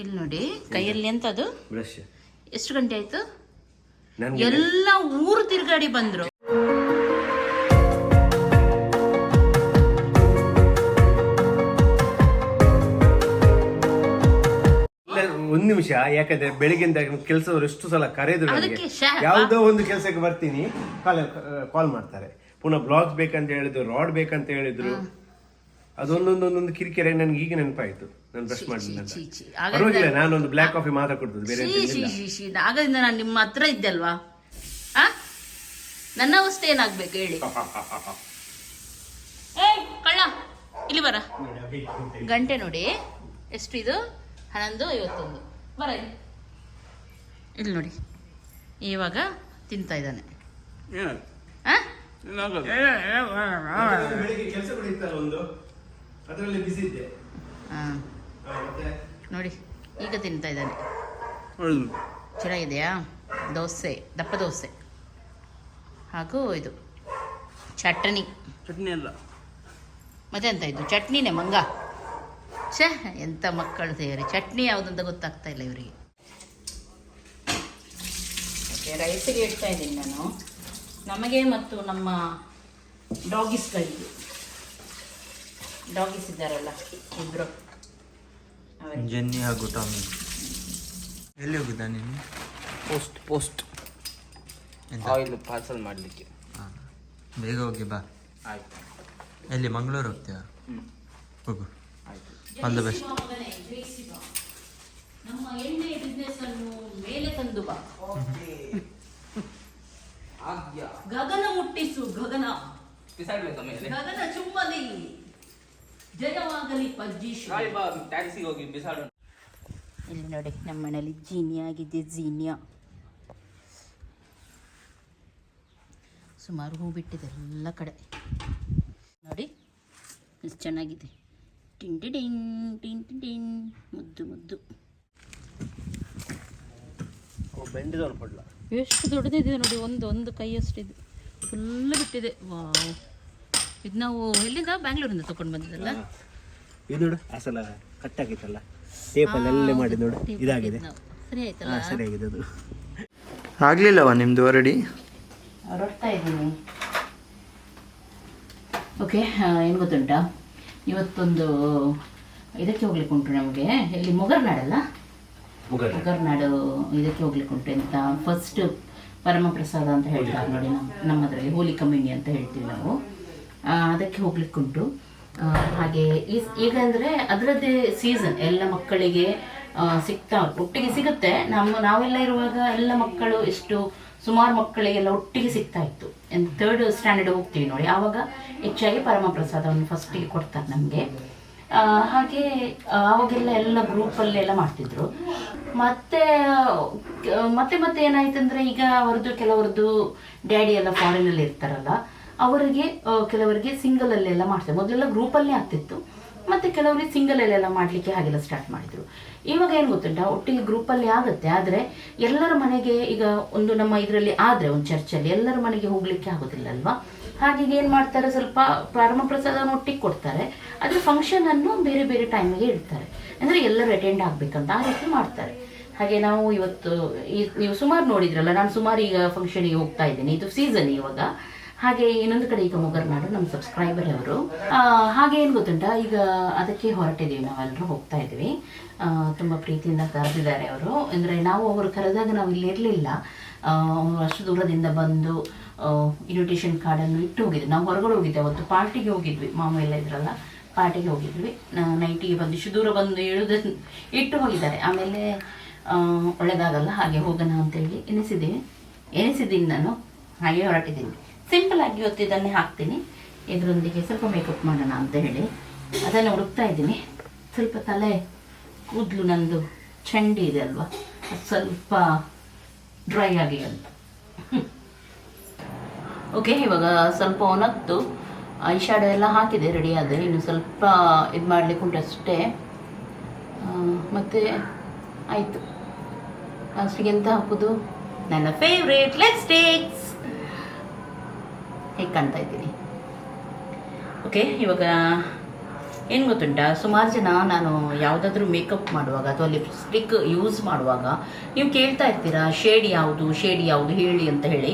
ಇಲ್ಲಿ ನೋಡಿ. ಕೈಯಲ್ಲಿ ಎಂತದು? ಬ್ರಷ್. ಎಷ್ಟು ಗಂಟೆ ಆಯ್ತು? ಎಲ್ಲ ಊರು ತಿರುಗಾಡಿ ಬಂದ್ರು. ಒಂದ್ ನಿಮಿಷ ಯಾಕಂದ್ರೆ ಬೆಳಿಗ್ಗೆಯಿಂದ ಕೆಲಸದವ್ರು ಎಷ್ಟು ಸಲ ಕರೆದ್ರು ನನಗೆ. ಅದಕ್ಕೆ ಯಾವುದೋ ಒಂದು ಕೆಲಸಕ್ಕೆ ಬರ್ತೀನಿ ಕಾಲ್ ಕಾಲ್ ಮಾಡ್ತಾರೆ. ಪುನಃ ಬ್ಲಾಗ್ ಬೇಕಂತ ಹೇಳಿದ್ರು ರಾಡ್ ಬೇಕಂತ ಹೇಳಿದ್ರು. ಅದೊಂದೊಂದೊಂದೊಂದು ಕಿರಿಕಿರಿ ನನ್ಗೆ ಈಗ ನೆನಪಾಯ್ತು. ನಾನು ಬ್ರಷ್ ಮಾಡಲಿಲ್ಲ ಅಂತ. ಛೀ, ಛೀ. ಪರವಾಗಿಲ್ಲ ನಾನೊಂದು ಬ್ಲಾಕ್ ಕಾಫಿ ಮಾತ್ರ ಕೊಡ್ತದೆ ಬೇರೆ ಶೀ ಶೀ ಶೀ ಶೀ. ಆಗದಿಂದ ನಾನು ನಿಮ್ಮ ಹತ್ರ ಇದ್ದೆ ಅಲ್ವಾ? ಆ? ನನ್ನ ಅವಸ್ಥೆ ಏನಾಗ್ಬೇಕು ಹೇಳಿ? ಏಯ್, ಕಳ್ಳ ಇಲ್ಲಿ ಬರ. ಗಂಟೆ ನೋಡಿ. ಎಷ್ಟು ಇದು? ಹನ್ನೊಂದು ಐವತ್ತೊಂದು. ಬರ ಇಲ್ಲಿ. ಇಲ್ಲಿ ನೋಡಿ. ಇವಾಗ ತಿಂತಾ ಇದ್ದಾನೆ. ಆ? ಬೆಳಿಗ್ಗೆ ಕೆಲಸಗಳು ಇತ್ತಲ್ಲ ಒಂದು? ಅದರಲ್ಲಿ ಬಿಸಿ ಇದ್ದೆ ಆ, ಹಾ, ಮತ್ತೆ ನೋಡಿ ಈಗ ತಿಂತಾ ಇದ್ದಾನೆ. ಚೆನ್ನಾಗಿದೆಯಾ? ದೋಸೆ ದಪ್ಪ ದೋಸೆ. ಹಾಗೂ ಇದು ಚಟ್ನಿ. ಚಟ್ನಿ ಅಲ್ಲ. ಮತ್ತೆ ಎಂತ ಇದು ಚಟ್ನಿನೇ ಮಂಗ. ಛೇ ಎಂತ ಮಕ್ಕಳು ಸೇರಿ ಚಟ್ನಿ ಯಾವುದಂತ ಗೊತ್ತಾಗ್ತಾ ಇಲ್ಲ ಇವರಿಗೆ. ರೈತರಿಗೆ ಹೇಳ್ತಾ ಇದ್ದೀನಿ ನಾನು. ನಮಗೆ ಮತ್ತು ನಮ್ಮ ಡಾಗಿಸ್ಗಳಿಗೆ. ಡಾಗಿಸ್ ಇದ್ದಾರಲ್ಲ ಇಬ್ಬರು ಜೆನ್ನಿ ಹಾಗೂ ಟಾಮಿ. ಎಲ್ಲಿ ಹೋಗಿದ್ದ ನೀನು? Post post? ಆಯಿಲ್ ಪಾರ್ಸಲ್ ಮಾಡಲಿಕ್ಕೆ. ಹಾಂ. ಬೇಗ ಹೋಗಿ ಬಾ. ಆಯ್ತು. ಎಲ್ಲಿ ಮಂಗಳೂರು ಹೋಗ್ತೀಯಾ? ಹ್ಞೂ ಹೋಗು. ಆಯ್ತು. All the best. ನಮ್ಮ ಎಣ್ಣೆ ಬಿಸ್ನೆಸ್ ಅನ್ನು ಮೇಲೆ ತಂದು ಬಾ. ಆಗ್ಯಾ ಗಗನ ಮುಟ್ಟಿಸು ಗಗನ. ಬಿಸಾಡ್ಬೇಕಾ ಮೇಲೆ ಗಗನ ಚುಮ್ಮಲಿ ಜಯವಾಗಲಿ ಹೋಗಿ ಬಿಸಾಡೋಣ. ಇಲ್ಲಿ ನೋಡಿ ನಮ್ಮ ಮನೇಲಿ ಜೀನಿಯಾ ಆಗಿದೆ ಜೀನಿಯಾ. ಸುಮಾರು ಹೂ ಬಿಟ್ಟಿದೆ ಎಲ್ಲ ಕಡೆ. ನೋಡಿ ಎಷ್ಟು ಚೆನ್ನಾಗಿದೆ. ಟಿಂಟಿ ಟಿ ಟಿಂಟಿ ಟಿನ್ ಟಿನ್ ಟಿನ್ ಮುದ್ದು. ಮುದ್ದು ಎಷ್ಟು ದೊಡ್ಡದಿದೆ ನೋಡಿ ಒಂದು ಒಂದು ಕೈಯಷ್ಟಿದೆ. ಫುಲ್ ಬಿಟ್ಟಿದೆ. ವಾವ್. ಇದು ನಾವು ಎಲ್ಲಿಂದ? ಬ್ಯಾಂಗ್ಳೂರಿಂದ ತಗೊಂಡು ಬಂದಿದ್ದಲ್ಲ? ಇದು ನೋಡು ಆ ಸಲ ಕಟ್ಟಾಗಿತ್ತಲ್ಲ ಟೇಪಲ್ಲಿ ಅಲ್ಲೇ ಮಾಡಿ ನೋಡು. ಇದಾಗಿದೆ. ಸರಿ ಆಯ್ತಲ್ಲ? ಸರಿಯಾಗಿದೆ ಅದು. ಆಗ್ಲಿಲ್ಲವಾ ನಿಮ್ದು ಹೊರಡಿ ಹೊರಡ್ತಾ ಇದ್ದೀನಿ. ಓಕೆ ಏನು ಗೊತ್ತುಂಟಾ? ಇವತ್ತೊಂದು ಇದಕ್ಕೆ ಹೋಗ್ಲಿಕ್ಕೆ ಉಂಟು ನಮಗೆ. ಇಲ್ಲಿ ಮೊಗರ್ನಾಡಲ್ಲ? ಮುಗರ ಮೊಗರ್ನಾಡು ಇದಕ್ಕೆ ಹೋಗ್ಲಿಕ್ಕೆ ಉಂಟು ಅಂತ ಫಸ್ಟ್ ಪರಮಪ್ರಸಾದ ಅಂತ ಹೇಳ್ತಾರೆ ನೋಡಿ ನಮ್ಮ ನಮ್ಮದರಲ್ಲಿ ಹೋಲಿ ಕಮ್ಯುನಿ ಅಂತ ಹೇಳ್ತೀವಿ ನಾವು. ಅದಕ್ಕೆ ಹೋಗ್ಲಿಕ್ಕುಂಟು. ಹಾಗೆ ಈಗ ಅಂದರೆ ಅದರದ್ದೇ ಸೀಸನ್ ಎಲ್ಲ ಮಕ್ಕಳಿಗೆ ಸಿಗ್ತಾ ಒಟ್ಟಿಗೆ ಸಿಗುತ್ತೆ. ನಮ್ಮ, ನಾವೆಲ್ಲ ಇರುವಾಗ ಎಲ್ಲ ಮಕ್ಕಳು ಎಷ್ಟು ಸುಮಾರು ಮಕ್ಕಳಿಗೆಲ್ಲ ಒಟ್ಟಿಗೆ ಸಿಗ್ತಾ ಇತ್ತು. ಥರ್ಡ್ ಸ್ಟ್ಯಾಂಡರ್ಡ್ ಹೋಗ್ತೀವಿ ನೋಡಿ. ಆವಾಗ ಹೆಚ್ಚಾಗಿ ಪರಮಪ್ರಸಾದವನ್ನು ಫಸ್ಟಿಗೆ ಕೊಡ್ತಾರೆ ನಮಗೆ. ಹಾಗೆ ಅವಾಗೆಲ್ಲ ಎಲ್ಲ ಗ್ರೂಪಲ್ಲಿ ಎಲ್ಲ ಮಾಡ್ತಿದ್ರು. ಮತ್ತೆ ಮತ್ತೆ ಮತ್ತೆ ಏನಾಯ್ತಂದ್ರೆ ಈಗ ಅವ್ರದ್ದು ಕೆಲವರದ್ದು ಡ್ಯಾಡಿ ಎಲ್ಲ ಫಾರಿನಲ್ಲಿ ಇರ್ತಾರಲ್ಲ. ಅವರಿಗೆ ಕೆಲವರಿಗೆ ಸಿಂಗಲ್ ಅಲ್ಲೆಲ್ಲ ಮಾಡ್ತಾರೆ. ಮೊದಲೆಲ್ಲ ಗ್ರೂಪಲ್ಲೇ ಆಗ್ತಿತ್ತು. ಮತ್ತೆ ಕೆಲವರಿಗೆ ಸಿಂಗಲ್ ಅಲ್ಲೆಲ್ಲ ಮಾಡ್ಲಿಕ್ಕೆ ಹಾಗೆಲ್ಲ ಸ್ಟಾರ್ಟ್ ಮಾಡಿದ್ರು. ಇವಾಗ ಏನು ಗೊತ್ತುಂಟಾ? ಒಟ್ಟಿಗೆ ಗ್ರೂಪಲ್ಲಿ ಆಗುತ್ತೆ. ಆದ್ರೆ ಎಲ್ಲರ ಮನೆಗೆ ಈಗ ಒಂದು ನಮ್ಮ ಇದರಲ್ಲಿ ಆದ್ರೆ ಒಂದು ಚರ್ಚಲ್ಲಿ ಎಲ್ಲರ ಮನೆಗೆ ಹೋಗ್ಲಿಕ್ಕೆ ಆಗೋದಿಲ್ಲ ಅಲ್ವಾ? ಹಾಗೆ ಏನ್ ಮಾಡ್ತಾರೆ? ಸ್ವಲ್ಪ ಪ್ರಾರಂಭ ಪ್ರಸಾದವನ್ನು ಒಟ್ಟಿಗೆ ಕೊಡ್ತಾರೆ. ಫಂಕ್ಷನ್ ಅನ್ನು ಬೇರೆ ಬೇರೆ ಟೈಮಿಗೆ ಇಡ್ತಾರೆ. ಅಂದ್ರೆ ಎಲ್ಲರೂ ಅಟೆಂಡ್ ಆಗ್ಬೇಕಂತ ಆ ರೀತಿ ಮಾಡ್ತಾರೆ. ಹಾಗೆ ನಾವು ಇವತ್ತು ನೀವು ಸುಮಾರು ನೋಡಿದ್ರಲ್ಲ, ನಾನು ಸುಮಾರು ಈಗ ಫಂಕ್ಷನಿಗೆ ಹೋಗ್ತಾ ಇದ್ದೀನಿ. ಇದು ಸೀಸನ್ ಇವಾಗ. ಹಾಗೆ ಇನ್ನೊಂದು ಕಡೆ ಈಗ ಮುಗರ್ನಾಡು ನಮ್ಮ ಸಬ್ಸ್ಕ್ರೈಬರ್ ಅವರು. ಹಾಗೆ ಏನು ಗೊತ್ತುಂಟ? ಈಗ ಅದಕ್ಕೆ ಹೊರಟಿದ್ದೀವಿ ನಾವೆಲ್ಲರೂ ಹೋಗ್ತಾ ಇದ್ವಿ ತುಂಬ ಪ್ರೀತಿಯಿಂದ ಕರೆದಿದ್ದಾರೆ ಅವರು. ಅಂದರೆ ನಾವು ಅವರು ಕರೆದಾಗ ನಾವು ಇಲ್ಲಿ ಇರಲಿಲ್ಲ. ಅಷ್ಟು ದೂರದಿಂದ ಬಂದು ಇನ್ವಿಟೇಷನ್ ಕಾರ್ಡನ್ನು ಇಟ್ಟು ಹೋಗಿದ್ವಿ ನಾವು ಹೊರಗಡೆ ಹೋಗಿದ್ದೆ, ಅವತ್ತು ಪಾರ್ಟಿಗೆ ಹೋಗಿದ್ವಿ. ಮಾಮ ಎಲ್ಲ ಇದ್ರಲ್ಲ, ಪಾರ್ಟಿಗೆ ಹೋಗಿದ್ವಿ. ನೈಟಿಗೆ ಬಂದು ಇಷ್ಟು ದೂರ ಬಂದು ಇಳಿದ ಇಟ್ಟು ಹೋಗಿದ್ದಾರೆ. ಆಮೇಲೆ ಒಳ್ಳೆದಾಗಲ್ಲ, ಹಾಗೆ ಹೋಗೋಣ ಅಂತೇಳಿ ಎನಿಸಿದ್ದೀವಿ ಎನಿಸಿದ್ದೀನಿ ನಾನು, ಹಾಗೆ ಹೊರಟಿದ್ದೀನಿ. ಸಿಂಪಲ್ ಆಗಿ ಇವತ್ತು ಇದನ್ನೇ ಹಾಕ್ತೀನಿ. ಇದರೊಂದಿಗೆ ಸ್ವಲ್ಪ ಮೇಕಪ್ ಮಾಡೋಣ ಅಂತ ಹೇಳಿ. ಅದನ್ನು ಹುಡುಕ್ತಾ ಇದ್ದೀನಿ. ಸ್ವಲ್ಪ ತಲೆ ಕೂದಲು ನಂದು ಚಂಡಿ ಇದೆ ಅಲ್ವಾ? ಅದು ಸ್ವಲ್ಪ ಡ್ರೈ ಆಗಿ ಅಂತ ಓಕೆ ಇವಾಗ ಸ್ವಲ್ಪ ಒಣಗ್ತು ಐ ಶಾಡೋ ಎಲ್ಲ ಹಾಕಿದೆ ರೆಡಿ ಆದರೆ. ಇನ್ನು ಸ್ವಲ್ಪ ಇದು ಮಾಡಲಿಕ್ಕೆ ಉಂಟು ಅಷ್ಟೇ. ಮತ್ತೆ ಆಯಿತು. ಲಾಸ್ಟಿಗೆ ಎಂತ ಹಾಕೋದು? ನನ್ನ ಫೇವ್ರೇಟ್ ಲಿಪ್ಸ್ಟಿಕ್ಸ್ ಹೇಗೆ ಕಾಣ್ತಾ ಇದ್ದೀನಿ ಓಕೆ, ಇವಾಗ ಏನು ಗೊತ್ತುಂಟಾ? ಸುಮಾರು ಜನ ನಾನು ಯಾವುದಾದ್ರೂ ಮೇಕಪ್ ಮಾಡುವಾಗ ಅಥವಾ ಲಿಪ್ಸ್ಟಿಕ್ ಯೂಸ್ ಮಾಡುವಾಗ ನೀವು ಕೇಳ್ತಾ ಇರ್ತೀರಾ, ಶೇಡ್ ಯಾವುದು ಶೇಡ್ ಯಾವುದು, ಹೇಳಿ ಅಂತ ಹೇಳಿ.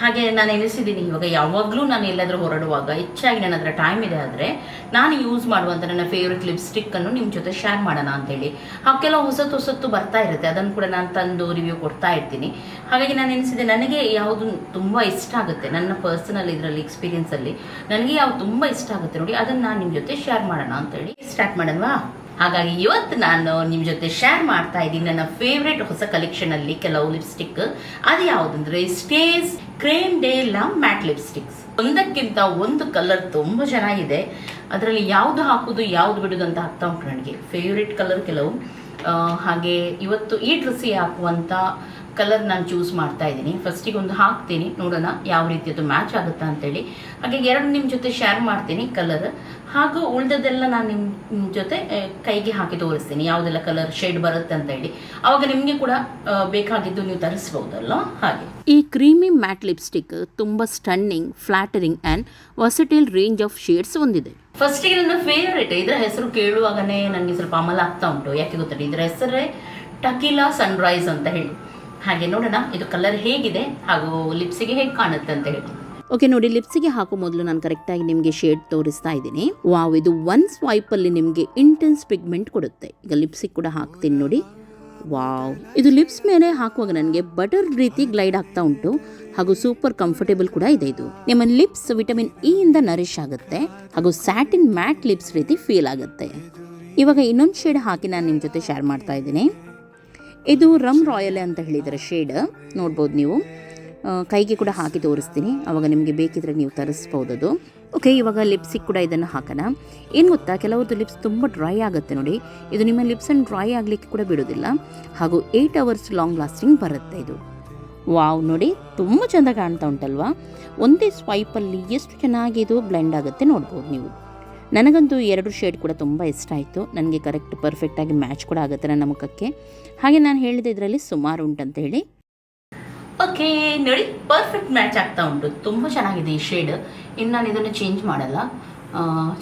ಹಾಗೆ ನಾನು ಎನಿಸಿದ್ದೀನಿ ಇವಾಗ ಯಾವಾಗಲೂ ನಾನು ಎಲ್ಲಾದರೂ ಹೊರಡುವಾಗ ಹೆಚ್ಚಾಗಿ ನನ್ನ ಹತ್ರ ಟೈಮ್ ಇದೆ ಆದರೆ ನಾನು ಯೂಸ್ ಮಾಡುವಂಥ ನನ್ನ ಫೇವ್ರೆಟ್ ಲಿಪ್ಸ್ಟಿಕ್ಕನ್ನು ನಿಮ್ಮ ಜೊತೆ ಶೇರ್ ಮಾಡೋಣ ಅಂತೇಳಿ. ಆ ಕೆಲವು ಹೊಸತು ಹೊಸತ್ತು ಬರ್ತಾ ಇರುತ್ತೆ, ಅದನ್ನು ಕೂಡ ನಾನು ತಂದು ರಿವ್ಯೂ ಕೊಡ್ತಾ ಇರ್ತೀನಿ. ಹಾಗಾಗಿ ನಾನು ಎನಿಸಿದೆ ನನಗೆ ಯಾವುದು ತುಂಬ ಇಷ್ಟ ಆಗುತ್ತೆ, ನನ್ನ ಪರ್ಸನಲ್ ಇದರಲ್ಲಿ ಎಕ್ಸ್ಪೀರಿಯನ್ಸಲ್ಲಿ ನನಗೆ ಯಾವ್ದು ತುಂಬ ಇಷ್ಟ ಆಗುತ್ತೆ ನೋಡಿ, ಅದನ್ನು ನಾನು ನಿಮ್ಮ ಜೊತೆ ಶೇರ್ ಮಾಡೋಣ ಅಂತೇಳಿ ಸ್ಟಾರ್ಟ್ ಮಾಡೋಣವಾ ಹಾಗಾಗಿ ಇವತ್ತು ನಾನು ನಿಮ್ಮ ಜೊತೆ ಶೇರ್ ಮಾಡ್ತಾ ಇದ್ದೀನಿ ನನ್ನ ಫೇವ್ರೆಟ್ ಹೊಸ ಕಲೆಕ್ಷನ್ ಅಲ್ಲಿ ಕೆಲವು ಲಿಪ್ಸ್ಟಿಕ್ ಅದು ಯಾವುದಂದ್ರೆ stays creme day love matte lipsticks ಒಂದಕ್ಕಿಂತ ಒಂದು ಕಲರ್ ತುಂಬ ಚೆನ್ನಾಗಿದೆ. ಅದರಲ್ಲಿ ಯಾವುದು ಹಾಕುದು, ಯಾವ್ದು ಬಿಡುದು ಅಂತ ಆಗ್ತಾ ಉಂಟು ನನಗೆ. ಫೇವ್ರೆಟ್ ಕಲರ್ ಕೆಲವು. ಹಾಗೆ ಇವತ್ತು ಈ ಡ್ರೆಸ್ಸಿಗೆ ಹಾಕುವಂಥ ಕಲರ್ ನಾನು ಚೂಸ್ ಮಾಡ್ತಾ ಇದ್ದೀನಿ. ಫಸ್ಟಿಗೆ ಒಂದು ಹಾಕ್ತೀನಿ. ನೋಡೋಣ ಯಾವ ರೀತಿ ಅದು ಮ್ಯಾಚ್ ಆಗುತ್ತಾ ಅಂತೇಳಿ. ಹಾಗೆ ಎರಡು ನಿಮ್ಮ ಜೊತೆ ಶೇರ್ ಮಾಡ್ತೀನಿ ಕಲರ್ ಹಾಗೂ ಉಳ್ದದ್ದೆಲ್ಲ ನಾನು ನಿಮ್ಮ ಜೊತೆ ಕೈಗೆ ಹಾಕಿ ತೋರಿಸ್ತೀನಿ. ಯಾವುದೆಲ್ಲ ಕಲರ್ ಶೇಡ್ ಬರುತ್ತೆ ಅಂತ ಹೇಳಿ ಅವಾಗ ನಿಮಗೆ ಕೂಡ ಬೇಕಾಗಿದ್ದು ನೀವು ತರಿಸ್ಬೋದಲ್ಲ ಹಾಗೆ. ಈ ಕ್ರೀಮಿ ಮ್ಯಾಟ್ ಲಿಪ್ಸ್ಟಿಕ್ ತುಂಬ stunning flattering and versatile range of shades ಹೊಂದಿದೆ. ಫಸ್ಟಿಗೆ ನನ್ನ ಫೇವ್ರೇಟ್ ಇದರ ಹೆಸರು ಕೇಳುವಾಗನೇ ನನಗೆ ಸ್ವಲ್ಪ ಅಮಲ ಆಗ್ತಾ ಉಂಟು. ಯಾಕೆ ಗೊತ್ತಿಲ್ಲ ಇದರ ಹೆಸರೇ ಟಕಿಲಾ ಸನ್ರೈಸ್ ಅಂತ ಹೇಳಿ. ಹಾಗೆ ನೋಡೋಣ, ಇದು ಕಲರ್ ಹೇಗಿದೆ ಹಾಗೂ ಲಿಪ್ಸಿಗೆ ಹೇಗೆ ಕಾಣುತ್ತೆ ಅಂತ ಹೇಳಿ. ಓಕೆ ನೋಡಿ ಲಿಪ್ಸಿಗೆ ಹಾಕೋ ಮೊದಲು ನಾನು ಕರೆಕ್ಟಾಗಿ ನಿಮಗೆ ಶೇಡ್ ತೋರಿಸ್ತಾ ಇದ್ದೀನಿ. ವಾವ್ ಇದು ಒನ್ ಸ್ವೈಪಲ್ಲಿ ನಿಮಗೆ ಇಂಟೆನ್ಸ್ ಪಿಗ್ಮೆಂಟ್ ಕೊಡುತ್ತೆ. ಈಗ ಲಿಪ್ಸಿಗೆ ಕೂಡ ಹಾಕ್ತೀನಿ ನೋಡಿ. ವಾವ್ ಇದು ಲಿಪ್ಸ್ ಮೇಲೆ ಹಾಕುವಾಗ ನನಗೆ ಬಟರ್ ರೀತಿ ಗ್ಲೈಡ್ ಆಗ್ತಾ ಉಂಟು. ಹಾಗೂ ಸೂಪರ್ ಕಂಫರ್ಟೇಬಲ್ ಕೂಡ ಇದೆ ಇದು. ನಿಮ್ಮ ಲಿಪ್ಸ್ ವಿಟಮಿನ್ ಇ ಇಂದ ನರಿಶ್ ಆಗುತ್ತೆ. ಹಾಗೂ ಸ್ಯಾಟಿನ್ ಮ್ಯಾಟ್ ಲಿಪ್ಸ್ ರೀತಿ ಫೀಲ್ ಆಗುತ್ತೆ. ಇವಾಗ ಇನ್ನೊಂದು ಶೇಡ್ ಹಾಕಿ ನಾನು ನಿಮ್ಮ ಜೊತೆ ಶೇರ್ ಮಾಡ್ತಾ ಇದ್ದೀನಿ. ಇದು ರಮ್ ರಾಯಲ್ ಅಂತ ಹೇಳಿದರೆ ಶೇಡ್ ನೋಡ್ಬೋದು ನೀವು. ಕೈಗೆ ಕೂಡ ಹಾಕಿ ತೋರಿಸ್ತೀನಿ. ಅವಾಗ ನಿಮಗೆ ಬೇಕಿದ್ರೆ ನೀವು ತರಿಸ್ಬೋದು ಅದು ಓಕೆ ಇವಾಗ ಲಿಪ್ಸಿಗೆ ಕೂಡ ಇದನ್ನು ಹಾಕೋಣ. ಏನು ಗೊತ್ತಾ, ಕೆಲವೊಂದು ಲಿಪ್ಸ್ ತುಂಬ ಡ್ರೈ ಆಗುತ್ತೆ ನೋಡಿ. ಇದು ನಿಮ್ಮ ಲಿಪ್ಸನ್ನು ಡ್ರೈ ಆಗಲಿಕ್ಕೆ ಕೂಡ ಬಿಡೋದಿಲ್ಲ ಹಾಗೂ ಏಯ್ಟ್ ಅವರ್ಸ್ ಲಾಂಗ್ ಲಾಸ್ಟಿಂಗ್ ಬರುತ್ತೆ ಇದು. ವಾವ್ ನೋಡಿ, ತುಂಬ ಚೆಂದ ಕಾಣ್ತಾ ಉಂಟಲ್ವಾ? ಒಂದೇ ಸ್ವೈಪಲ್ಲಿ ಎಷ್ಟು ಚೆನ್ನಾಗಿ ಇದು ಬ್ಲೆಂಡ್ ಆಗುತ್ತೆ ನೋಡ್ಬೋದು ನೀವು. ನನಗಂತೂ ಎರಡು ಶೇಡ್ ಕೂಡ ತುಂಬ ಇಷ್ಟ ಆಯಿತು. ನನಗೆ ಕರೆಕ್ಟ್ ಪರ್ಫೆಕ್ಟಾಗಿ ಮ್ಯಾಚ್ ಕೂಡ ಆಗುತ್ತೆ ನನ್ನ ಮುಖಕ್ಕೆ. ಹಾಗೆ ನಾನು ಹೇಳಿದ ಇದರಲ್ಲಿ ಸುಮಾರು ಉಂಟಂತ ಹೇಳಿ. ಓಕೆ ನೋಡಿ ಪರ್ಫೆಕ್ಟ್ ಮ್ಯಾಚ್ ಆಗ್ತಾ ಉಂಟು. ತುಂಬ ಚೆನ್ನಾಗಿದೆ ಈ ಶೇಡ್ ಇನ್ನು ನಾನು ಇದನ್ನು ಚೇಂಜ್ ಮಾಡಲ್ಲ.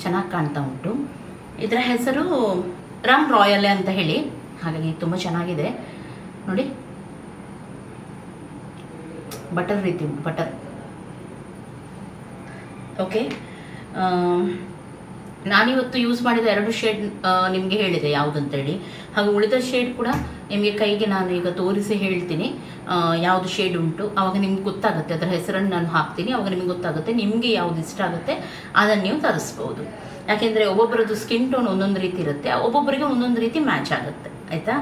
ಚೆನ್ನಾಗಿ ಕಾಣ್ತಾ ಉಂಟು. ಇದರ ಹೆಸರು ರಾಮ್ ರಾಯಲ್ ಅಂತ ಹೇಳಿ. ಹಾಗಾಗಿ ತುಂಬ ಚೆನ್ನಾಗಿದೆ. ನೋಡಿ. ಬಟರ್ ರೀತಿ ಉಂಟು ಬಟರ್ ಓಕೆ ನಾನಿವತ್ತು ಯೂಸ್ ಮಾಡಿದ ಎರಡು ಶೇಡ್ ನಿಮಗೆ ಹೇಳಿದೆ ಯಾವುದಂತೇಳಿ. ಹಾಗೆ ಉಳಿದ ಶೇಡ್ ಕೂಡ ನಿಮಗೆ ಕೈಗೆ ನಾನು ಈಗ ತೋರಿಸಿ ಹೇಳ್ತೀನಿ. ಯಾವುದು ಶೇಡ್ ಉಂಟು. ಆವಾಗ ನಿಮ್ಗೆ ಗೊತ್ತಾಗುತ್ತೆ. ಅದರ ಹೆಸರನ್ನು ನಾನು ಹಾಕ್ತೀನಿ. ಅವಾಗ ನಿಮಗೆ ಗೊತ್ತಾಗುತ್ತೆ. ನಿಮಗೆ ಯಾವುದು ಇಷ್ಟ ಆಗುತ್ತೆ, ಅದನ್ನು ನೀವು ತರಿಸ್ಬೋದು. ಯಾಕೆಂದರೆ ಒಬ್ಬೊಬ್ಬರದ್ದು ಸ್ಕಿನ್ ಟೋನ್ ಒಂದೊಂದು ರೀತಿ ಇರುತ್ತೆ. ಒಬ್ಬೊಬ್ಬರಿಗೆ ಒಂದೊಂದು ರೀತಿ ಮ್ಯಾಚ್ ಆಗುತ್ತೆ. ಆಯಿತಾ?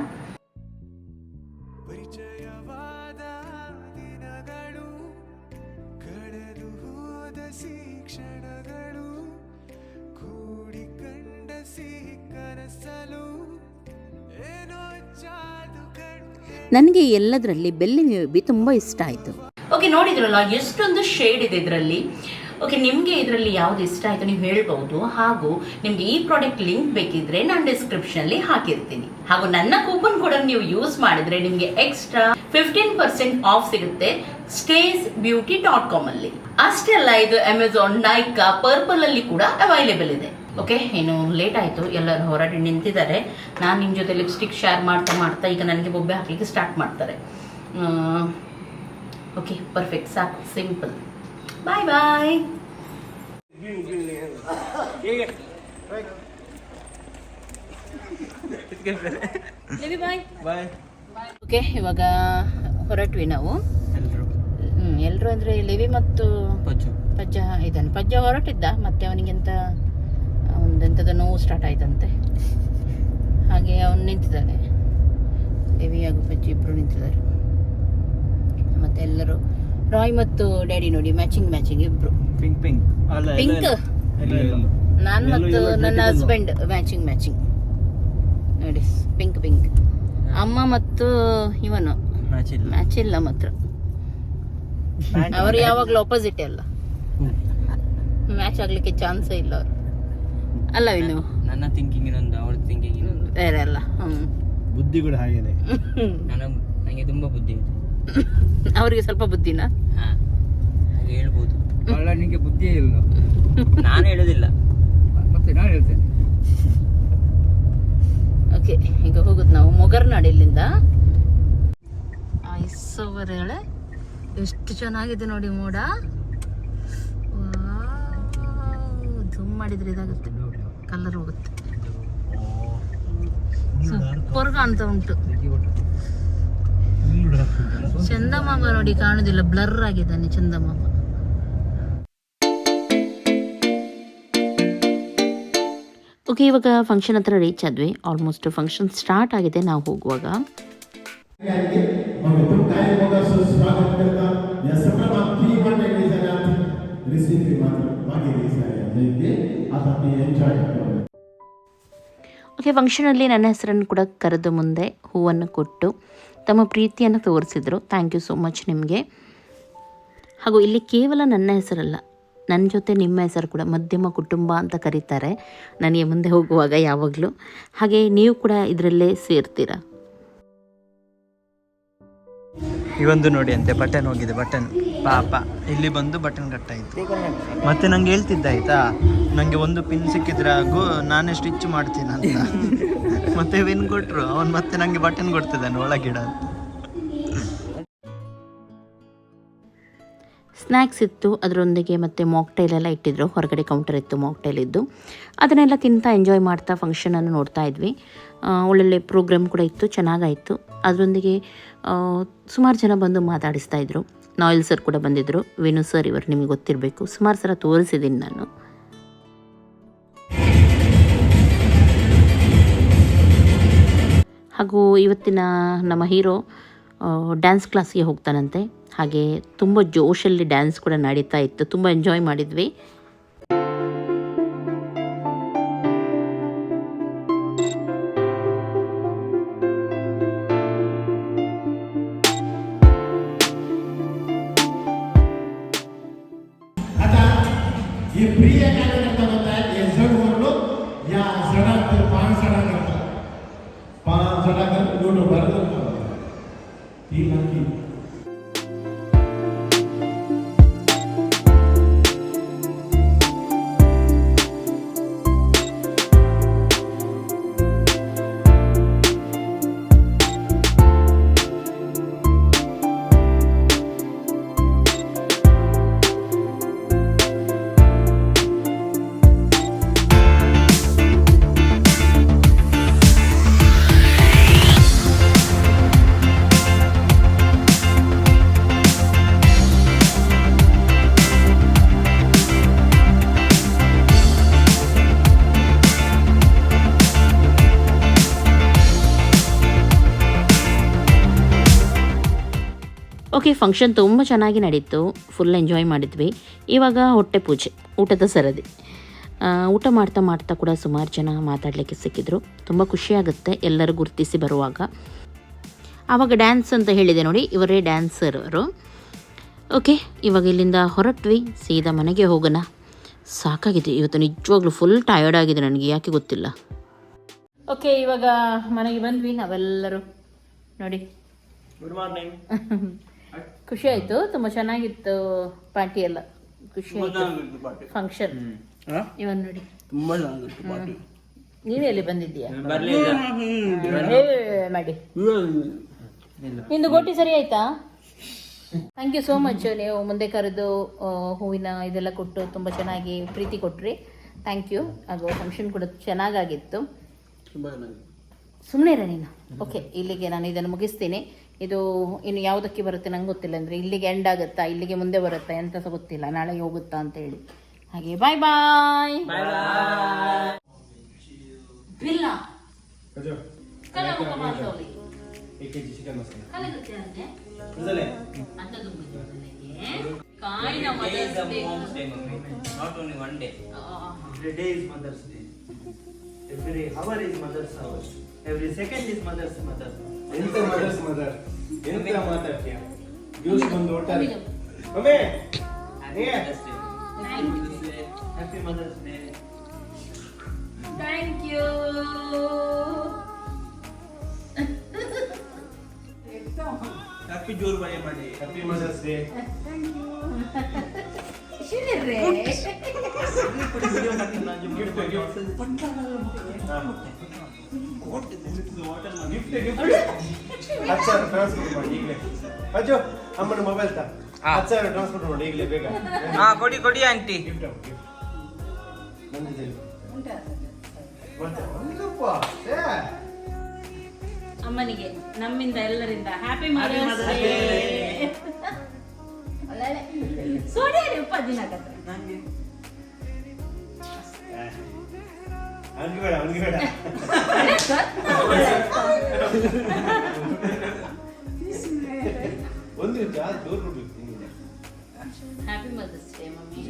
ನನಗೆ ಎಲ್ಲದರಲ್ಲಿ ಬೆಲ್ಲಿ ಬಿ ತುಂಬ ಇಷ್ಟ ಆಯಿತು. ಓಕೆ ನೋಡಿದ್ರಲ್ಲ ಎಷ್ಟೊಂದು ಶೇಡ್ ಇದೆ ಇದರಲ್ಲಿ. ಓಕೆ ನಿಮಗೆ ಇದರಲ್ಲಿ ಯಾವ್ದು ಇಷ್ಟ ಆಯಿತು ನೀವು ಹೇಳ್ಬೋದು. ಹಾಗೂ ನಿಮಗೆ ಈ ಪ್ರಾಡಕ್ಟ್ ಲಿಂಕ್ ಬೇಕಿದ್ರೆ ನಾನು ಡಿಸ್ಕ್ರಿಪ್ಷನಲ್ಲಿ ಹಾಕಿರ್ತೀನಿ. ಹಾಗೂ ನನ್ನ ಕೂಪನ್ ಕೂಡ ನೀವು ಯೂಸ್ ಮಾಡಿದ್ರೆ ನಿಮಗೆ ಎಕ್ಸ್ಟ್ರಾ ಫಿಫ್ಟೀನ್ ಪರ್ಸೆಂಟ್ ಆಫ್ ಸಿಗುತ್ತೆ ಸ್ಟೇಸ್ ಬ್ಯೂಟಿ ಡಾಟ್ ಕಾಮಲ್ಲಿ ಅಲ್ಲಿ. ಅಷ್ಟೇ ಅಲ್ಲ ಇದು ಅಮೆಝಾನ್ ನೈಕಾ ಪರ್ಪಲ್ ಅಲ್ಲಿ ಕೂಡ ಅವೈಲೇಬಲ್ ಇದೆ. ಓಕೆ ಏನು ಲೇಟ್ ಆಯಿತು. ಎಲ್ಲರೂ ಹೊರಡಿ ನಿಂತಿದ್ದಾರೆ. ನಾನು ನಿಮ್ಮ ಜೊತೆ ಲಿಪ್ಸ್ಟಿಕ್ ಶೇರ್ ಮಾಡ್ತಾ ಮಾಡ್ತಾ ಈಗ ನನಗೆ ಬೊಬ್ಬೆ ಹಾಕಲಿಕ್ಕೆ ಸ್ಟಾರ್ಟ್ ಮಾಡ್ತಾರೆ. ಓಕೆ ಪರ್ಫೆಕ್ಟ್ ಸಾಕು ಸಿಂಪಲ್ ಬಾಯ್ ಬಾಯ್ ಓಕೆ ಇವಾಗ ಹೊರಟ್ವಿ ನಾವು. ಎಲ್ಲರೂ ಎಲ್ಲರೂ ಅಂದರೆ ಲಿವಿ ಮತ್ತು ಪಜ್ಜು. ಪಜ್ಜ ಇದನ್ನು ಪಜ್ಜ ಹೊರಟಿದ್ದ ಮತ್ತೆ ಅವನಿಗೆಂತ ಒಂದೆಂಥದ್ದು ನೋವು ಸ್ಟಾರ್ಟ್ ಆಯ್ತಂತೆ. ಹಾಗೆ ಅವನು ನಿಂತಿದ್ದಾನೆ. ಹೆವಿ ಹಾಗೂ ಪಚ್ಚಿ ಇಬ್ಬರು ನಿಂತಿದ್ದಾರೆ. ಮತ್ತೆ ಎಲ್ಲರೂ ರಾಯ್ ಮತ್ತು ಡ್ಯಾಡಿ ನೋಡಿ ಮ್ಯಾಚಿಂಗ್ ಮ್ಯಾಚಿಂಗ್ ಇಬ್ರು. Pink pink pink Pink? ನಾನು ಮತ್ತು ನನ್ನ ಹಸ್ಬೆಂಡ್ ಮ್ಯಾಚಿಂಗ್ ಮ್ಯಾಚಿಂಗ್ ನೋಡಿ ಪಿಂಕ್ ಪಿಂಕ್ ಅಮ್ಮ ಮತ್ತು ಇವನು. ಮ್ಯಾಚ್ ಇಲ್ಲ. ಮ್ಯಾಚ್ ಇಲ್ಲ ಮಾತ್ರ. ಅವರು ಯಾವಾಗಲೂ ಅಪೋಸಿಟ್ ಅಲ್ಲ. ಮ್ಯಾಚ್ ಆಗ್ಲಿಕ್ಕೆ ಚಾನ್ಸೇ ಇಲ್ಲ ಅವರು. ಅಲ್ಲ ಇನ್ನು. ನನ್ನ ಥಿಂಕಿಂಗ್ ಇನ್ನೊಂದು ಅವ್ರ ಥಿಂಕಿಂಗ್ ಇನ್ನೊಂದು. ಬೇರೆ ಅಲ್ಲ. ಹ್ಮ್. ಬುದ್ಧಿ ಕೂಡ ಹಾಗೇನೆ. ನನ್ನ ನನಗೆ ತುಂಬಾ ಬುದ್ಧಿ ಇದೆ. ಅವರಿಗೆ ಸ್ವಲ್ಪ ಬುದ್ಧಿನ? ಹಾ ಹಾಗೆ ಹೇಳ್ಬೋದು. ನಿಮಗೆ ಬುದ್ಧಿಯೇ ಇಲ್ಲ. ನಾನು ಹೇಳೋದಿಲ್ಲ. ಮತ್ತೆ ನಾನು ಹೇಳ್ತೇನೆ. ಓಕೆ ಈಗ ಹೋಗುದು ನಾವು ಮೊಗರ್ನಾಡು ಇಲ್ಲಿಂದ ಐಸವರೆಳೆ ಎಷ್ಟು ಚೆನ್ನಾಗಿದೆ ನೋಡಿ ಮೋಡ. ಝೂಮ್ ಮಾಡಿದ್ರೆ ಇದಾಗುತ್ತೆ. ಕಲರ್ ಹೋಗುತ್ತೆ ಸೂಪರ್ ಕಾಣ್ತಾ ಉಂಟು ಚಂದಮಾಮ ನೋಡಿ ಕಾಣುದಿಲ್ಲ ಬ್ಲರ್ ಆಗಿದ್ದಾನೆ ಚಂದಮಾಮ ಓಕೆ ಇವಾಗ ಫಂಕ್ಷನ್ ಹತ್ರ ರೀಚ್ ಆದ್ವಿ ಆಲ್ಮೋಸ್ಟ್ ಫಂಕ್ಷನ್ ಸ್ಟಾರ್ಟ್ ಆಗಿದೆ ನಾವು ಹೋಗುವಾಗ और तुम टाइम होगा सो स्वागत करता या संभ्रम आप फ्री वन एंड रिसीव के बाद बाकी जाएंगे आप अपनी ಓಕೆ ಫಂಕ್ಷನಲ್ಲಿ ನನ್ನ ಹೆಸರನ್ನು ಕೂಡ ಕರೆದು ಮುಂದೆ ಹೂವನ್ನು ಕೊಟ್ಟು ತಮ್ಮ ಪ್ರೀತಿಯನ್ನು ತೋರಿಸಿದ್ರು. ಥ್ಯಾಂಕ್ ಯು ಸೋ ಮಚ್ ನಿಮಗೆ. ಹಾಗೂ ಇಲ್ಲಿ ಕೇವಲ ನನ್ನ ಹೆಸರಲ್ಲ ನನ್ನ ಜೊತೆ ನಿಮ್ಮ ಹೆಸರು ಕೂಡ ಮಧ್ಯಮ ಕುಟುಂಬ ಅಂತ ಕರೀತಾರೆ. ನನಗೆ ಮುಂದೆ ಹೋಗುವಾಗ ಯಾವಾಗಲೂ. ಹಾಗೆ ನೀವು ಕೂಡ ಇದರಲ್ಲೇ ಸೇರ್ತೀರಾ. ಇವೊಂದು ನೋಡಿ ಅಂತೆ, ಬಟನ್ ಹೋಗಿದೆ, ಬಟನ್. ಪಾಪ, ಇಲ್ಲಿ ಬಂದು ಬಟನ್ ಕಟ್ಟಾಯಿತು. ಮತ್ತೆ ನಂಗೆ ಹೇಳ್ತಿದ್ದ ಆಯ್ತಾ ನಂಗೆ ಒಂದು ಪಿನ್ ಸಿಕ್ಕಿದ್ರೆ ಹಾಗೂ ನಾನೇ ಸ್ಟಿಚ್ ಮಾಡ್ತೀನಿ ಅಂತ. ಮತ್ತೆ ಪಿನ್ ಕೊಟ್ರು, ಅವನ್ ಮತ್ತೆ ನಂಗೆ ಬಟನ್ ಕೊಡ್ತಿದ್ದಾನೆ ಒಳಗಿಡ ಸ್ನ್ಯಾಕ್ಸ್ ಇತ್ತು, ಅದರೊಂದಿಗೆ ಮತ್ತು ಮಾಕ್ಟೈಲ್ ಎಲ್ಲ ಇಟ್ಟಿದ್ರು. ಹೊರಗಡೆ ಕೌಂಟರ್ ಇತ್ತು ಮಾಕ್ಟೈಲ್ ಇದ್ದು. ಅದನ್ನೆಲ್ಲ ತಿಂತಾ ಎಂಜಾಯ್ ಮಾಡ್ತಾ ಫಂಕ್ಷನನ್ನು ನೋಡ್ತಾ ಇದ್ವಿ. ಒಳ್ಳೊಳ್ಳೆ ಪ್ರೋಗ್ರಾಮ್ ಕೂಡ ಇತ್ತು, ಚೆನ್ನಾಗಾಯಿತು. ಅದರೊಂದಿಗೆ ಸುಮಾರು ಜನ ಬಂದು ಮಾತಾಡಿಸ್ತಾ ಇದ್ರು. ನಾಯಲ್ ಸರ್ ಕೂಡ ಬಂದಿದ್ದರು ವೇಣು ಸರ್ ಇವರು ನಿಮಗೆ ಗೊತ್ತಿರಬೇಕು. ಸುಮಾರು ಸಲ ತೋರಿಸಿದ್ದೀನಿ ನಾನು. ಹಾಗೂ ಇವತ್ತಿನ ನಮ್ಮ ಹೀರೋ ಡ್ಯಾನ್ಸ್ ಕ್ಲಾಸ್ಗೆ ಹೋಗ್ತಾನಂತೆ. ಹಾಗೆ ತುಂಬ ಜೋಶಲ್ಲಿ ಡ್ಯಾನ್ಸ್ ಕೂಡ ನಡೀತಾ ಇತ್ತು. ತುಂಬ ಎಂಜಾಯ್ ಮಾಡಿದ್ವಿ. ಓಕೆ ಫಂಕ್ಷನ್ ತುಂಬ ಚೆನ್ನಾಗಿ ನಡೀತು. ಫುಲ್ ಎಂಜಾಯ್ ಮಾಡಿದ್ವಿ. ಇವಾಗ ಹೊಟ್ಟೆ ಪೂಜೆ ಊಟದ ಸರದಿ. ಊಟ ಮಾಡ್ತಾ ಮಾಡ್ತಾ ಕೂಡ ಸುಮಾರು ಜನ ಮಾತಾಡಲಿಕ್ಕೆ ಸಿಕ್ಕಿದ್ರು. ತುಂಬ ಖುಷಿಯಾಗುತ್ತೆ ಎಲ್ಲರೂ ಗುರುತಿಸಿ ಬರುವಾಗ. ಆವಾಗ ಡ್ಯಾನ್ಸ್ ಅಂತ ಹೇಳಿದೆ ನೋಡಿ ಇವರೇ ಡ್ಯಾನ್ಸರ್ ಅವರು ಓಕೆ ಇವಾಗ ಇಲ್ಲಿಂದ ಹೊರಟ್ವಿ ಸೀದಾ ಮನೆಗೆ ಹೋಗೋಣ. ಸಾಕಾಗಿದೆ ಇವತ್ತು ನಿಜವಾಗ್ಲೂ ಫುಲ್ ಟಯರ್ಡ್ ಆಗಿದೆ ನನಗೆ ಯಾಕೆ ಗೊತ್ತಿಲ್ಲ. ಓಕೆ ಇವಾಗ ಮನೆಗೆ ಬಂದ್ವಿ ನಾವೆಲ್ಲರೂ. ನೋಡಿ. ಗುಡ್ ಮಾರ್ನಿಂಗ್ ಖುಷಿ ಆಯ್ತು ತುಂಬಾ ಚೆನ್ನಾಗಿತ್ತು ಪಾರ್ಟಿ ಎಲ್ಲ. ಖುಷಿ ಆಯಿತು. ಫಂಕ್ಷನ್ ಇವನ್ ನೋಡಿ. ತುಂಬಾ ಚೆನ್ನಾಗಿತ್ತು ಪಾರ್ಟಿ. ನೀವೇ ಎಲ್ಲಿ ಬಂದಿದ್ದೀಯಾ? ಬರ್ಲಿಲ್ಲ ಹೇ ಮಾಡಿ. ನಿಂದು ಗೋಟಿ ಸರಿ ಆಯ್ತಾ? ಥ್ಯಾಂಕ್ ಯು ಸೋ ಮಚ್ ನೀವು ಮುಂದೆ ಕರೆದು ಹೂವಿನ ಇದೆಲ್ಲ ಕೊಟ್ಟು ತುಂಬ ಚೆನ್ನಾಗಿ ಪ್ರೀತಿ ಕೊಟ್ರಿ. ಥ್ಯಾಂಕ್ ಯು ಹಾಗೂ ಫಂಕ್ಷನ್ ಕೂಡ ಚೆನ್ನಾಗಾಗಿತ್ತು. ಸುಮ್ಮನೆ ಇರ ನೀನು. ಓಕೆ ಇಲ್ಲಿಗೆ ನಾನು ಇದನ್ನು ಮುಗಿಸ್ತೀನಿ. ಇದು ಇನ್ನು ಯಾವುದಕ್ಕೆ ಬರುತ್ತೆ ನಂಗೆ ಗೊತ್ತಿಲ್ಲ ಅಂದರೆ ಇಲ್ಲಿಗೆ ಎಂಡ್ ಆಗುತ್ತಾ ಇಲ್ಲಿಗೆ ಮುಂದೆ ಬರುತ್ತಾ ಎಂತ ಸಹ ಗೊತ್ತಿಲ್ಲ. ನಾಳೆ ಹೋಗುತ್ತಾ ಅಂತ ಹೇಳಿ ಹಾಗೆ bye bye Mother's Every Mother's hour is Mother's hour. Every second is Mother's mother. ಎಂತ ಮದರ್ಸ್ ಮದರ್ ಎಂತ ಮಾತಾಡ್ತೀಯ ಜ್ಯೂಸ್ ಬಂದು ಒಟ್ಟಾರೆ ಅದೇ happy mother's day thank you happy ಜೋರ್ ಬಾಯಿ ಮಾಡಿ. ಹ್ಯಾಪಿ ಮದರ್ಸ್ ಡೇ ಹತ್ತು ಸಾವಿರ ಟ್ರಾನ್ಸ್ಫರ್ ಮಾಡಿ ಈಗಲೇ. ಅಜ್ಜು ಅಮ್ಮನ ಮೊಬೈಲ್ ತ. ಹತ್ತು ಸಾವಿರ ಟ್ರಾನ್ಸ್ಫರ್ ಮಾಡಿ ಈಗಲೇ ಬೇಗ. ಹಾ ಕೊಡಿ ಕೊಡಿ ಆಂಟಿ. ಗಿಫ್ಟ್ ಬಂದಿದೆ ಅಮ್ಮನಿಗೆ ನಮ್ಮಿಂದ ಎಲ್ಲರಿಂದ. ಹ್ಯಾಪಿ ಮದರ್ಸ್ ಸೋಡಿ ಉಪ್ಪ ದಿನ ಅವ್ನಿಗೆ ಬೇಡ ಅವನಿಗೆ ಬೇಡ. ಒಂದು ನಿಮಿಷ ದೂರ ಬಿಡ್ಬೇಕು. Happy mother's day mummy.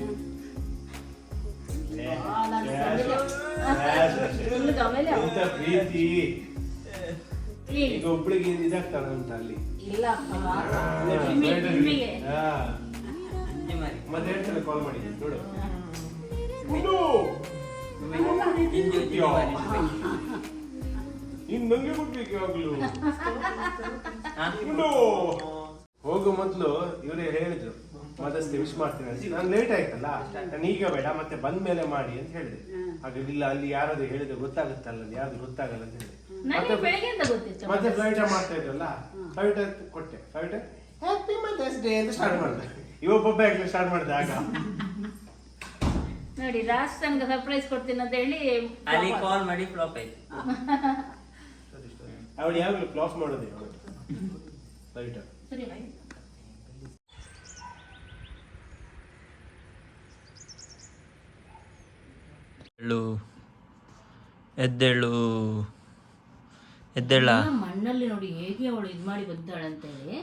ಪ್ರೀತಿ? ಈಗ ಒಬ್ಳಿಗೆ ಇದಾಗ್ತಾಳ ಅಂತ ಅಲ್ಲಿ. ಇಲ್ಲ ಮತ್ತೆ ಕಾಲ್ ಮಾಡಿ. ನೋಡು. ಇನ್ ನಂಗೆ ಕೊಡ್ಬೇಕು ಯಾವಾಗ್ಲೂ. ಹೋಗೋ ಮೊದ್ಲು ಇವರೇ ಹೇಳಿದ್ರು ಮದಸ್ತೆ ವಿಶ್ ಮಾಡ್ತೀನಿ ಅಂತ ನಾನು ಲೇಟ್ ಆಯ್ತಲ್ಲ? ನಾನು ಈಗ ಬೇಡ ಮತ್ತೆ ಬಂದ ಮೇಲೆ ಮಾಡಿ ಅಂತ ಹೇಳಿದೆ. ಹಾಗೆ ಇಲ್ಲ ಅಲ್ಲಿ ಯಾರಾದ್ರು ಹೇಳಿದ್ರೆ ಗೊತ್ತಾಗುತ್ತಲ್ಲ ಅಲ್ಲಿ ಯಾವ್ದು ಗೊತ್ತಾಗಲ್ಲ ಅಂತ ಹೇಳಿ ನನಗೆ ಬೆಳಗ್ಗೆಯಿಂದ ಗೊತ್ತಿತ್ತು ಮತ್ತೆ ಫ್ಲೈಟ್ ಮಾಡ್ತಾ ಇದ್ರಲ್ಲ? ಫ್ಲೈಟ್ ಕೊಟ್ಟೆ. ಫ್ಲೈಟ್ ಹ್ಯಾಪಿ ಮದರ್ಸ್ ಡೇ ಅಂತ ಸ್ಟಾರ್ಟ್ ಮಾಡಿದೆ. ಇವೊಬ್ಬೊಬ್ಬ ಸ್ಟಾರ್ಟ್ ಮಾಡಿದೆ ಆಗ. ನೋಡಿ ಲಾಸ್ಟ್ ನನ್ಗೆ ಸರ್ಪ್ರೈಸ್ ಕೊಡ್ತೀನಿ ಅಂತ ಹೇಳಿ ಅಲ್ಲಿ ಕಾಲ್ ಮಾಡಿ ಫ್ಲಾಪ್ ಆಯ್ತು. ಅವಳು ಯಾವಾಗಲೂ ಫ್ಲಾಪ್ ಮಾಡೋದೇ ಸರಿ. ಎಳ್ಳು ಎದ್ದೇಳು. ಎದ್ದೇಳ. ಮಣ್ಣಲ್ಲಿ ನೋಡಿ ಹೇಗೆ ಅವಳು ಇದು ಮಾಡಿ ಬಂದಾಳೆ ಅಂತೇಳಿ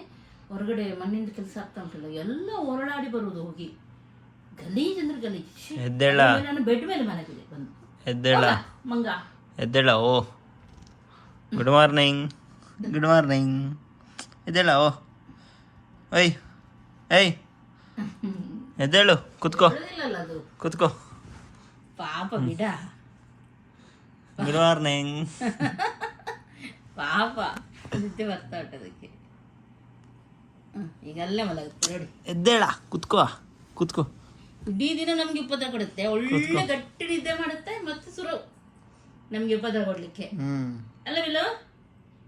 ಹೊರಗಡೆ ಮಣ್ಣಿಂದ ಕೆಲಸ ಆಗ್ತಾ ಉಂಟಲ್ಲ ಎಲ್ಲ ಹೊರಳಾಡಿ ಬರುವುದು ಹೋಗಿ. ಗಲೀಜ್ ಅಂದ್ರೆ ಗಲೀಜ್. ಶ್ಶೀ. ಎದ್ದೇಳ. ನಾನು ಬೆಡ್ ಮೇಲೆ ಮಲಗಿದೆ ಬಂದು. ಎದ್ದೇಳ. ಹೋಗ, ಮಂಗ. ಎದ್ದೇಳ ಓ. ಗುಡ್ ಮಾರ್ನಿಂಗ್ ಗುಡ್ ಮಾರ್ನಿಂಗ್ ಎದ್ದೇಳ ಓ. ಏಯ್ ಏಯ್. ಎದ್ದೇಳು ಕುತ್ಕೋ. ಬರೋದಿಲ್ಲಲ್ಲ ಅದು. ಕುತ್ಕೋ. ಪಾಪ ಬಿಡ. ಗುಡ್ ಮಾರ್ನಿಂಗ್ ಪಾಪ. ನಿದ್ದೆ ಬರ್ತಾ ಉಂಟು ಅದಕ್ಕೆ. ಹ್ಮ್, ಈಗ ಅಲ್ಲೇ ಮಲಗುತ್ತೆ ನೋಡಿ ಎದ್ದೇಳ ಕುತ್ಕೋ ಕುತ್ಕೋ. ಇಡೀ ದಿನ ನಮ್ಗೆ ಉಪದ್ರ ಕೊಡುತ್ತೆ. ಒಳ್ಳೆ ಗಟ್ಟಿ ನಿದ್ದೆ ಮಾಡುತ್ತೆ ಮತ್ತೆ ಸುರು ನಮ್ಗೆ ಉಪದ್ರ ಕೊಡ್ಲಿಕ್ಕೆ. ಹ್ಮ್. ಅಲ್ಲ ಬಿಲೋ?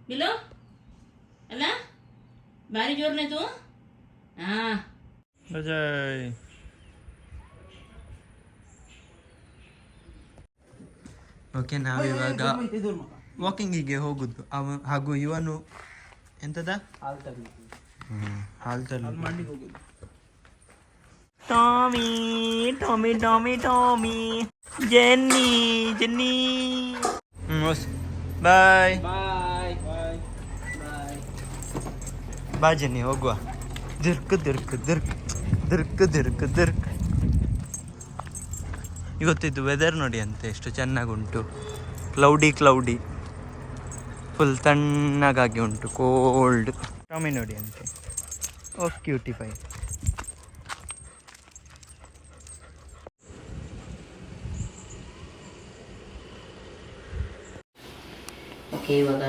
ಬಿಲೋ? ಅಲ್ಲ? ಭಾರಿ ಜೋರ್ನಾಯ್ತು ಹಾ. ಓಕೆ ಓಕೆ ಇವಾಗ ವಾಕಿಂಗಿಗೆ ಹೋಗುದು. ಅವ ಹಾಗೂ ಇವನು ಎಂತದ? ಹ್ಮ್, ಹಾಲು ತರ್ಲಿಕ್ಕೆ. Tommy Tommy Tommy Tommy Jenny Jenny bye bye bye bye ಬಾ ಜೆನ್ನಿ ಹೋಗುವ ದಿರ್ಕ್ ದಿರ್ಕ್ ದಿರ್ಕ್ ದಿರ್ಕ್ ದಿರ್ಕ್ ದಿರ್ಕ್ ಇವತ್ತಿದ್ದು ವೆದರ್ ನೋಡಿ ಅಂತೆ ಎಷ್ಟು ಚೆನ್ನಾಗುಂಟು. ಕ್ಲೌಡಿ ಕ್ಲೌಡಿ ಫುಲ್ ತಣ್ಣಗಾಗಿ ಉಂಟು ಕೋಲ್ಡ್ ಟಾಮಿ ನೋಡಿ ಅಂತೆ. ಓ ಕ್ಯೂಟಿಫೈ ಓಕೆ ಇವಾಗ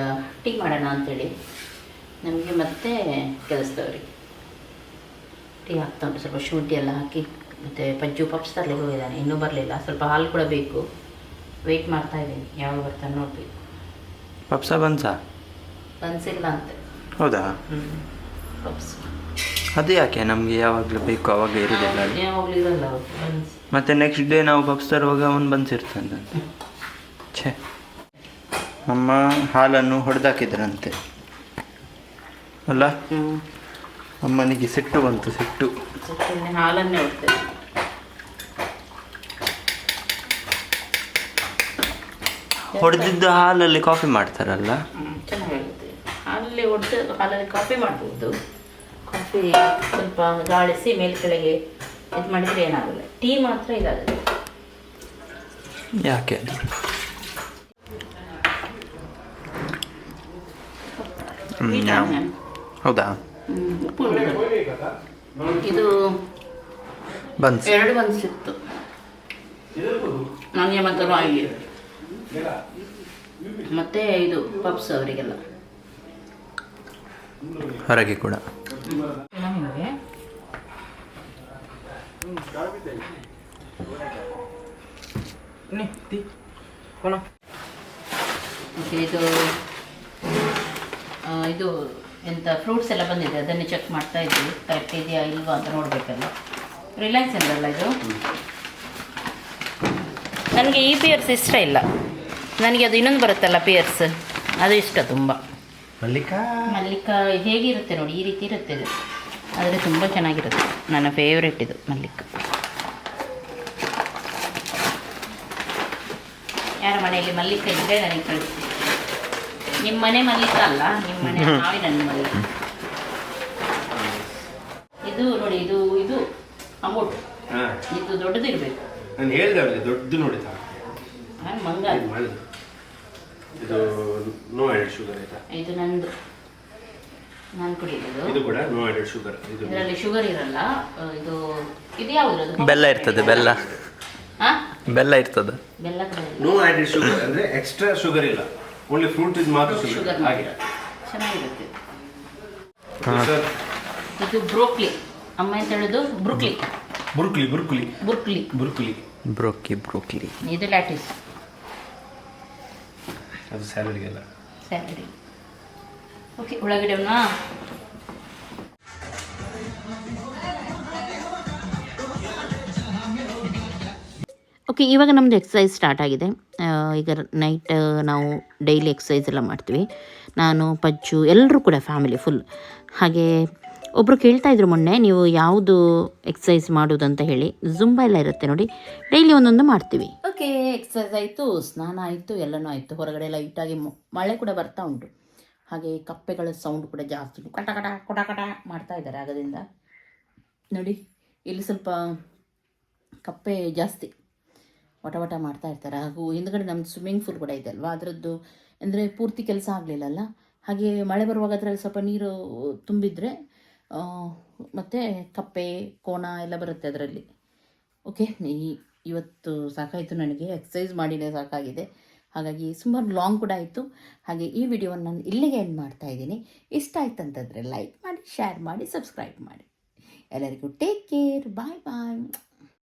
ಟೀ ಮಾಡೋಣ ಅಂತೇಳಿ. ನಮಗೆ ಮತ್ತೆ ಕೆಲಸದವ್ರಿಗೆ. ಟೀ ಹಾಕ್ತಾ ಉಂಟು ಸ್ವಲ್ಪ ಶುಂಠಿ ಎಲ್ಲ ಹಾಕಿ ಮತ್ತು ಪಜ್ಜು ಪಪ್ಸ್ ತರಲಿಕ್ಕೆ ಹೋಗಿದ್ದಾನೆ ಇನ್ನೂ ಬರಲಿಲ್ಲ. ಸ್ವಲ್ಪ ಹಾಲು ಕೂಡ ಬೇಕು. ವೆಯ್ಟ್ ಮಾಡ್ತಾ ಇದ್ದೀನಿ. ಯಾವಾಗ ಬರ್ತಾನೆ ನೋಡಬೇಕು. ಪಪ್ಸ ಬನ್ಸಾ? ಬನ್ಸಿಲ್ಲ ಅಂತೆ. ಹೌದಾ? ಪಪ್ಸ್. ಅದು ಯಾಕೆ? ನಮಗೆ ಯಾವಾಗಲೂ ಬೇಕು ಅವಾಗ ಇರೋದಿಲ್ಲ ಯಾವಾಗಲೂ ಇರಲ್ಲ ಅವ್ರು ಬನ್ಸ್. ಮತ್ತೆ ನೆಕ್ಸ್ಟ್ ಡೇ ನಾವು ಪಪ್ಸ್ ತರುವಾಗ ಅವನು ಅಂತ ಛೇ. ಅಮ್ಮ ಹಾಲನ್ನು ಹೊಡೆದಾಕಿದ್ರಂತೆ. ಅಲ್ಲ? ಅಮ್ಮನಿಗೆ ಸಿಟ್ಟು ಬಂತು ಸಿಟ್ಟು. ಹಾಲನ್ನೇ ಹೊಡ್ತೇವೆ ಹೊಡೆದಿದ್ದ ಹಾಲಲ್ಲಿ ಕಾಫಿ ಮಾಡ್ತಾರಲ್ಲ? ಚೆನ್ನಾಗಿರುತ್ತೆ. ಹಾಲಲ್ಲಿ ಒಟ್ಟು ಹಾಲಲ್ಲಿ ಕಾಫಿ ಮಾಡ್ಬೋದು. ಕಾಫಿ ಸ್ವಲ್ಪ ಗಾಳಿಸಿ ಮೇಲೆ ಕೆಳಗೆ ಇದು ಮಾಡಿದರೆ ಏನಾಗಲ್ಲ. ಟೀ ಮಾತ್ರ ಇದಾಗುತ್ತೆ. ಯಾಕೆ ಹೌದಾ? ಉಪ್ಪು ಇದು ಬನ್ಸ್ ಎರಡು ಬಂದಿತ್ತು ನನಗೆ ಮತ್ತು ರಾಗಿ ಮತ್ತೆ ಇದು ಪಪ್ಸ್ ಅವರಿಗೆಲ್ಲ. ಹೊರಗೆ ಕೂಡ. ಇದು ಇದು ಎಂತ ಫ್ರೂಟ್ಸ್ ಎಲ್ಲ ಬಂದಿದೆ ಅದನ್ನೇ ಚೆಕ್ ಮಾಡ್ತಾ ಇದ್ವಿ. ಕರೆಕ್ಟ್ ಇದೆಯಾ ಇಲ್ವಾ ಅಂತ ನೋಡಬೇಕಲ್ಲ. ರಿಲಯನ್ಸ್ ಅಲ್ಲ ಇದು? ನನಗೆ ಈ ಪಿಯರ್ಸ್ ಇಷ್ಟ ಇಲ್ಲ. ನನಗೆ ಅದು ಇನ್ನೊಂದು ಬರುತ್ತಲ್ಲ ಪಿಯರ್ಸ್ ಅದು ಇಷ್ಟ ತುಂಬ. ಮಲ್ಲಿಕಾ? ಮಲ್ಲಿಕ ಹೇಗಿರುತ್ತೆ ನೋಡಿ ಈ ರೀತಿ ಇರುತ್ತೆ ಇದು. ಆದರೆ ತುಂಬ ಚೆನ್ನಾಗಿರುತ್ತೆ. ನನ್ನ ಫೇವ್ರೆಟ್ ಇದು ಮಲ್ಲಿಕ. ಯಾರ ಮನೆಯಲ್ಲಿ ಮಲ್ಲಿಕ ಇದ್ದರೆ ನನಗೆ ಕಳಿಸಿ ನಿಮ್ಮ ಮನೆ ಮಲ್ಲಿಕ ಅಲ್ಲ ನಿಮ್ಮ ಮನೆ ಮಾವಿನ ಹಣ್ಣು ಮಲ್ಲಿಕ ಇದು ನೋಡಿ ಇದು ಇದು ಅಮೌಂಟ್ ಹಾ. ಇದು ದೊಡ್ಡದು ಇರಬೇಕು. ನಾನು ಹೇಳಿದೆ ಅವರಿಗೆ ದೊಡ್ಡದು ನೋಡಿದ ನಾನು ಮಂಗ. ಇದು ನೋ ಆ್ಯಡೆಡ್ ಶುಗರ್ ಆಯ್ತಾ? ಇದು ನಂದು. ನಾನು ಕುಡಿಯೋದು. ಇದು ಕೂಡ ನೋ ಆ್ಯಡೆಡ್ ಶುಗರ್ ಇದು ಇದರಲ್ಲಿ ಶುಗರ್ ಇರಲ್ಲ. ಇದು ಇದು ಯಾವುದು? ಬೆಲ್ಲ ಇರ್ತದೆ ಬೆಲ್ಲ. ಹಾ? ಬೆಲ್ಲ ಇರ್ತದೆ. ಬೆಲ್ಲ ಕೂಡ ನೋ ಆ್ಯಡೆಡ್ ಶುಗರ್ ಅಂದ್ರೆ ಎಕ್ಸ್ಟ್ರಾ ಶುಗರ್ ಇಲ್ಲ. ಓನ್ಲಿ ಫ್ರೂಟ್ ಇದು ಮಾತ್ರ ಶುಗರ್ ಹಾಗೆ. ಚೆನ್ನಾಗಿರುತ್ತೆ. ಸರ್ ಇದು ಬ್ರೋಕ್ಲಿ. ಅಮ್ಮ ಅಂತ ಹೇಳೋದು? ಬ್ರುಕ್ಲಿ. ಬುರ್ಕುಲಿ ಬುರ್ಕುಲಿ. ಬುರ್ಕ್ಲಿ. ಬುರ್ಕುಲಿ. ಬ್ರೋಕಿ ಬ್ರೋಕ್ಲಿ. ಇದು ಲ್ಯಾಟಿಸ್ ಅದು ಸ್ಯಾಲಡ್ಗೆಲ್ಲ ಸ್ಯಾಲಡ್ ಓಕೆ ಒಳಗಡೆವನ್ನ ಓಕೆ ಇವಾಗ ನಮ್ಮದು ಎಕ್ಸಸೈಸ್ ಸ್ಟಾರ್ಟ್ ಆಗಿದೆ. ಈಗ ನೈಟ್ ನಾವು ಡೈಲಿ ಎಕ್ಸಸೈಸ್ ಎಲ್ಲ ಮಾಡ್ತೀವಿ. ನಾನು, ಪಜ್ಜು ಎಲ್ಲರೂ ಕೂಡ ಫ್ಯಾಮಿಲಿ ಫುಲ್ ಹಾಗೆ ಒಬ್ಬರು ಕೇಳ್ತಾ ಇದ್ರು ಮೊನ್ನೆ, ನೀವು ಯಾವುದು ಎಕ್ಸಸೈಸ್ ಅಂತ ಹೇಳಿ. ಜುಂಬಾ ಎಲ್ಲ ಇರುತ್ತೆ ನೋಡಿ. ಡೈಲಿ ಒಂದೊಂದು ಮಾಡ್ತೀವಿ. ಓಕೆ ಎಕ್ಸಸೈಸ್ ಆಯಿತು, ಸ್ನಾನ ಆಯಿತು, ಎಲ್ಲನೂ ಆಯಿತು. ಹೊರಗಡೆ ಲೈಟಾಗಿ ಮಳೆ ಕೂಡ ಬರ್ತಾ ಉಂಟು. ಹಾಗೆ ಕಪ್ಪೆಗಳ ಸೌಂಡ್ ಕೂಡ ಜಾಸ್ತಿ. ಕಟ ಕಟ ಕೊಟ ಕಟ ಮಾಡ್ತಾ ಇದ್ದಾರೆ. ಆಗದಿಂದ ನೋಡಿ, ಇಲ್ಲಿ ಸ್ವಲ್ಪ ಕಪ್ಪೆ ಜಾಸ್ತಿ. ವಟ ವಟ ಮಾಡ್ತಾ ಇರ್ತಾರೆ. ಹಾಗೂ ಹಿಂದ್ಗಡೆ ನಮ್ಮದು ಸ್ವಿಮ್ಮಿಂಗ್ ಪೂಲ್ ಕೂಡ ಇದೆ ಅಲ್ವಾ? ಅದರದ್ದು ಅಂದರೆ ಪೂರ್ತಿ ಕೆಲಸ ಆಗಲಿಲ್ಲಲ್ಲ? ಹಾಗೆ ಮಳೆ ಬರುವಾಗ ಅದರಲ್ಲಿ ಸ್ವಲ್ಪ ನೀರು ತುಂಬಿದರೆ ಮತ್ತು ಕಪ್ಪೆ, ಕೋಣ ಎಲ್ಲ ಬರುತ್ತೆ ಅದರಲ್ಲಿ. ಓಕೆ ಇವತ್ತು ಸಾಕಾಯಿತು ನನಗೆ. ಎಕ್ಸಸೈಸ್ ಮಾಡಿನೇ ಸಾಕಾಗಿದೆ. ಹಾಗಾಗಿ ಸುಮಾರು ಲಾಂಗ್ ಕೂಡ ಆಯಿತು. ಹಾಗೆ ಈ ವಿಡಿಯೋವನ್ನು ನಾನು ಇಲ್ಲಿಗೆ ಎಂಡ್ ಮಾಡ್ತಾ ಇದ್ದೀನಿ. ಇಷ್ಟ ಆಯ್ತು ಅಂತಂದರೆ ಲೈಕ್ ಮಾಡಿ ಶೇರ್ ಮಾಡಿ ಸಬ್ಸ್ಕ್ರೈಬ್ ಮಾಡಿ. ಎಲ್ಲರಿಗೂ ಟೇಕ್ ಕೇರ್ ಬಾಯ್ ಬಾಯ್